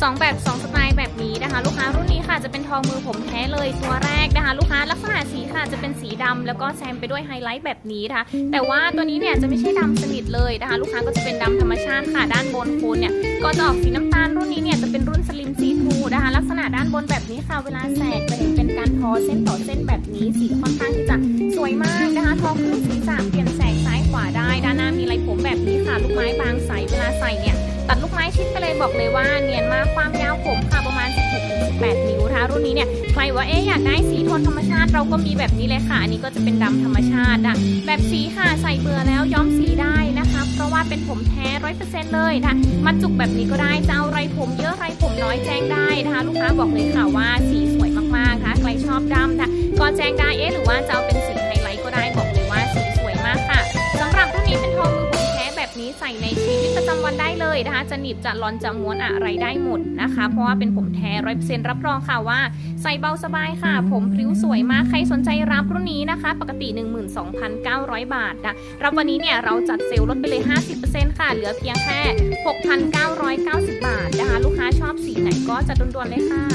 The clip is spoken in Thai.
2 แบบ 2 สไตล์แบบนี้นะคะ ลูกค้ารุ่นนี้ค่ะจะเป็นทองมือผมแท้เลยตัวแรกนะคะ ลูกค้าลักษณะสีค่ะจะเป็นสีดำแล้วก็แซมไปด้วยไฮไลท์แบบนี้นะคะ แต่ว่าตัวนี้เนี่ยจะไม่ใช่ดำสนิทเลยนะคะ ลูกค้าก็จะเป็นดำธรรมชาติค่ะด้านบนโคนเนี่ยก็จะออกสีน้ำตาลรุ่นนี้เนี่ยจะเป็นรุ่นสลิมซีทูนะคะ ลักษณะด้านบนแบบนี้ค่ะเวลาแสกจะเห็นเป็นการทอเส้นต่อเส้นแบบนี้สีค่อนข้างที่จะสวยมากนะคะทอครึ่งศีรษะเปลี่ยนแสกซ้ายขวาได้ ด้านหน้ามีไรผมแบบนี้ค่ะลูกไม้บางใสเวลาใส่เนี่ย ตัดลูกไม้ชิ้นไปเลยบอกเลยว่าเนียนมากความยาวผมค่ะประมาณ 16-18 นิ้วนะคะรุ่นนี้เนี่ยใครว่าเอ๊ะอยากได้สีโทนธรรมชาติเราก็มีแบบนี้เลยค่ะ อันนี้ก็จะเป็นดำธรรมชาตินะแบบสีค่ะใส่เบื่อแล้วย้อมสีได้นะคะ เพราะว่าเป็นผมแท้ร้อยเปอร์เซ็นต์เลยนะมันจุกแบบนี้ก็ได้จะเอาไรผมเยอะไรผมน้อยแจ้งได้นะคะลูกค้าบอกเลยค่ะว่าสีสวยมากๆนะคะใครชอบดำนะคะก็แจ้งได้เอ๊ะหรือว่าจะเอาเป็น นี้ใส่ในชีวิตประจำวันได้เลยนะคะ จะหนีบจะลอนจะม้วนอะไรได้หมดนะคะ เพราะว่าเป็นผมแท้ร้อยเปอร์เซ็นต์รับรองค่ะว่า ใส่เบาสบายค่ะ ผมพริ้วสวยมากใครสนใจรับรุ่นนี้นะคะ ปกติ 12,900 บาทนะรับวันนี้เนี่ยเราจัดเซลล์ลดไปเลย 50%ค่ะ เหลือเพียงแค่ 6,990 บาทนะคะ ลูกค้าชอบสีไหนก็จะด่วนๆเลยค่ะ